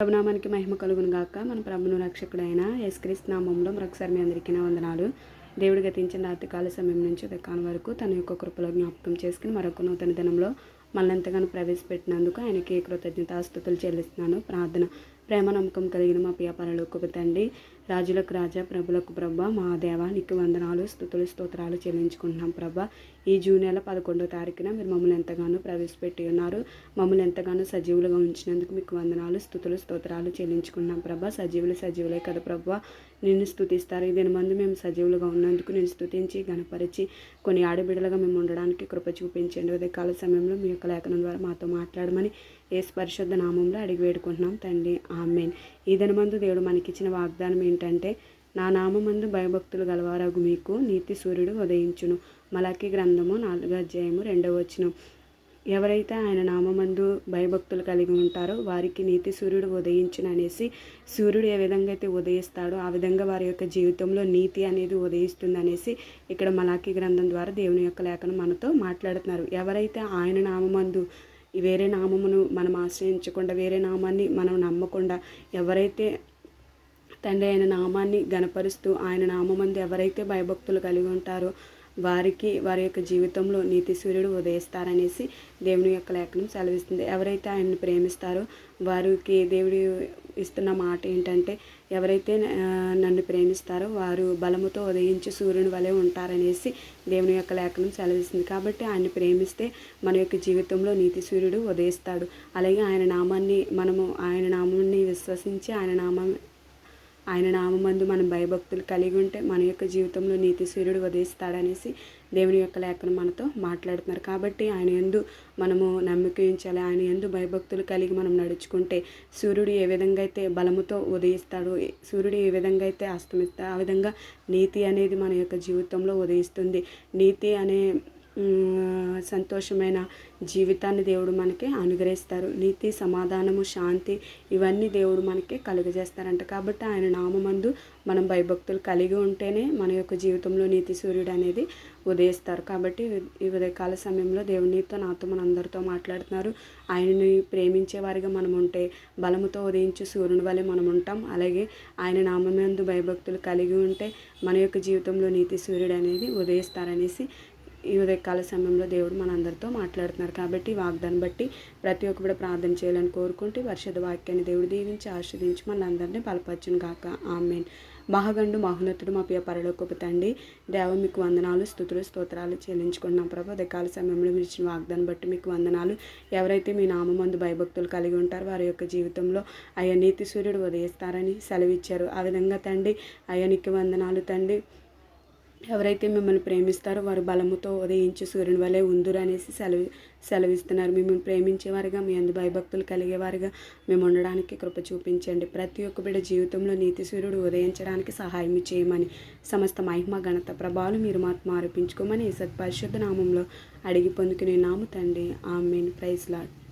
ప్రభునామానికి మహిమ కలుగును గాక. మన ప్రభును రక్షకుడైన యేసుక్రీస్తు నామంలో మరొకసారి మీ అందరికీ నా వందనాలు. దేవుడు గతించిన రాత్రికాల సమయం నుంచి ఉదయకాలం వరకు తన యొక్క కృపలో జ్ఞాపకం చేసుకుని మరొక నూతన దినంలో మనల్ని ప్రవేశపెట్టినందుకు ఆయనకి కృతజ్ఞతాస్తుతులు చెల్లిస్తున్నాను. ప్రార్థన ప్రేమ నమ్మకం కలిగిన మా పియాపరలోకి తండ్రి రాజులకు రాజా ప్రభులకు ప్రభ మా దేవానికి నీకు వందనాలు స్థుతులు స్తోత్రాలు చెల్లించుకుంటున్నాం ప్రభ. ఈ జూన్ నెల పదకొండో తారీఖున మీరు మమ్మల్ని ఎంతగానో ప్రవేశపెట్టి ఉన్నారు. మమ్మల్ని ఎంతగానో సజీవులుగా ఉంచినందుకు మీకు వందనాలు స్థుతులు స్తోత్రాలు చెల్లించుకున్నాం ప్రభ. సజీవులు సజీవులే కదా ప్రభ. నిన్ను స్థుతిస్తారు ఈ మందు మేము సజీవులుగా ఉన్నందుకు నేను స్థుతించి గణపరిచి కొన్ని ఆడబిడలుగా మేము ఉండడానికి కృప చూపించండి ఉదయకాల సమయంలో మీ యొక్క లేఖనం ద్వారా మాతో మాట్లాడమని ఏ పరిశుద్ధ నామంలో అడిగి వేడుకుంటున్నాం తండ్రి. ఆమెన్. ఈ దినమందు దేవుడు మనకిచ్చిన వాగ్దానం ఏంటి? ఏంటంటే నా నామందు భయభక్తులు గలవారగు మీకు నీతి సూర్యుడు ఉదయించును. మలాకి గ్రంథము నాలుగో అధ్యాయము రెండవ వచనం. ఎవరైతే ఆయన నామందు భయభక్తులు కలిగి ఉంటారో వారికి నీతి సూర్యుడు ఉదయించును అనేసి సూర్యుడు ఏ విధంగా అయితే ఉదయిస్తాడో ఆ విధంగా వారి యొక్క జీవితంలో నీతి అనేది ఉదయిస్తుంది అనేసి ఇక్కడ మలాఖీ గ్రంథం ద్వారా దేవుని యొక్క లేఖను మనతో మాట్లాడుతున్నారు. ఎవరైతే ఆయన నామందు వేరే నామమును మనం ఆశ్రయించకుండా వేరే నామాన్ని మనం నమ్మకుండా ఎవరైతే తండ్రి ఆయన నామాన్ని గనపరుస్తూ ఆయన నామందు ఎవరైతే భయభక్తులు కలిగి ఉంటారో వారికి వారి యొక్క జీవితంలో నీతి సూర్యుడు ఉదయిస్తారనేసి దేవుని యొక్క లేఖనం సెలవిస్తుంది. ఎవరైతే ఆయన్ని ప్రేమిస్తారో వారికి దేవుడు ఇస్తున్న మాట ఏంటంటే ఎవరైతే నన్ను ప్రేమిస్తారో వారు బలముతో ఉదయించి సూర్యుని వలె ఉంటారనేసి దేవుని యొక్క లేఖనం సెలవిస్తుంది. కాబట్టి ఆయన్ని ప్రేమిస్తే మన యొక్క జీవితంలో నీతి సూర్యుడు ఉదయిస్తాడు. అలాగే ఆయన నామాన్ని మనము ఆయన నామాన్ని విశ్వసించి ఆయన నామం ఆయన నామందు మనం భయభక్తులు కలిగి ఉంటే మన యొక్క జీవితంలో నీతి సూర్యుడు ఉదయిస్తాడనేసి దేవుని యొక్క లేఖను మనతో మాట్లాడుతున్నారు. కాబట్టి ఆయన ఎందు మనము నమ్మకించాలి ఆయన ఎందు భయభక్తులు కలిగి మనం నడుచుకుంటే సూర్యుడు ఏ విధంగా అయితే బలముతో ఉదయిస్తాడు సూర్యుడు ఏ విధంగా అయితే అస్తమిస్తాడు ఆ విధంగా నీతి అనేది మన యొక్క జీవితంలో ఉదయిస్తుంది. నీతి అనే సంతోషమైన జీవితాన్ని దేవుడు మనకి అనుగ్రహిస్తారు. నీతి సమాధానము శాంతి ఇవన్నీ దేవుడు మనకి కలుగజేస్తారంట. కాబట్టి ఆయన నామందు మనం భయభక్తులు కలిగి ఉంటేనే మన యొక్క జీవితంలో నీతి సూర్యుడు అనేది ఉదయిస్తారు. కాబట్టి ఈ ఉదయకాల సమయంలో దేవుడు నీతో నాతో మన అందరితో మాట్లాడుతున్నారు. ఆయనని ప్రేమించే వారిగా మనం ఉంటే బలముతో ఉదయించు సూర్యుని వలె మనం ఉంటాం. అలాగే ఆయన నామందు భయభక్తులు కలిగి ఉంటే మన యొక్క జీవితంలో నీతి సూర్యుడు అనేది ఉదయిస్తారనేసి ఈ ఉదయకాల సమయంలో దేవుడు మనందరితో మాట్లాడుతున్నారు. కాబట్టి వాగ్దాన్ని బట్టి ప్రతి ఒక్క కూడా ప్రార్థన చేయాలని కోరుకుంటే వర్షద వాక్యాన్ని దేవుడు దీవించి ఆస్వాదించి మనందరినీ బలపరచును గాక. ఆమెన్. మహాగండు మహోన్నతుడు మా పియ పరలోకపు తండ్రి దేవ మీకు వందనాలు స్థుతులు స్తోత్రాలు చెల్లించుకున్నాం ప్రభు ఉదయకాల సమయంలో మీరు ఇచ్చిన వాగ్దాన్ని బట్టి మీకు వందనాలు. ఎవరైతే మీ నామందు భయభక్తులు కలిగి ఉంటారో వారి యొక్క జీవితంలో అయ్యా నీతి సూర్యుడు ఉదయిస్తారని సెలవిచ్చారు. ఆ విధంగా తండ్రి అయ్యా వందనాలు తండ్రి. ఎవరైతే మిమ్మల్ని ప్రేమిస్తారో వారు బలముతో ఉదయించి సూర్యుని వలె ఉందురు అనేసి సెలవు సెలవిస్తున్నారు. మిమ్మల్ని ప్రేమించేవారుగా మీ అందు భయభక్తులు కలిగేవారుగా మేము ఉండడానికి కృప చూపించండి. ప్రతి ఒక్క బిడ్డ జీవితంలో నీతి సూర్యుడు ఉదయించడానికి సహాయం చేయమని సమస్త మహిమ ఘనత ప్రభావాలు మీరు మాత్రం ఆరోపించుకోమని సత్పరిశుద్ధ నామంలో అడిగి పొందుకునే నాము తండ్రి. ఆమెన్. Praise lord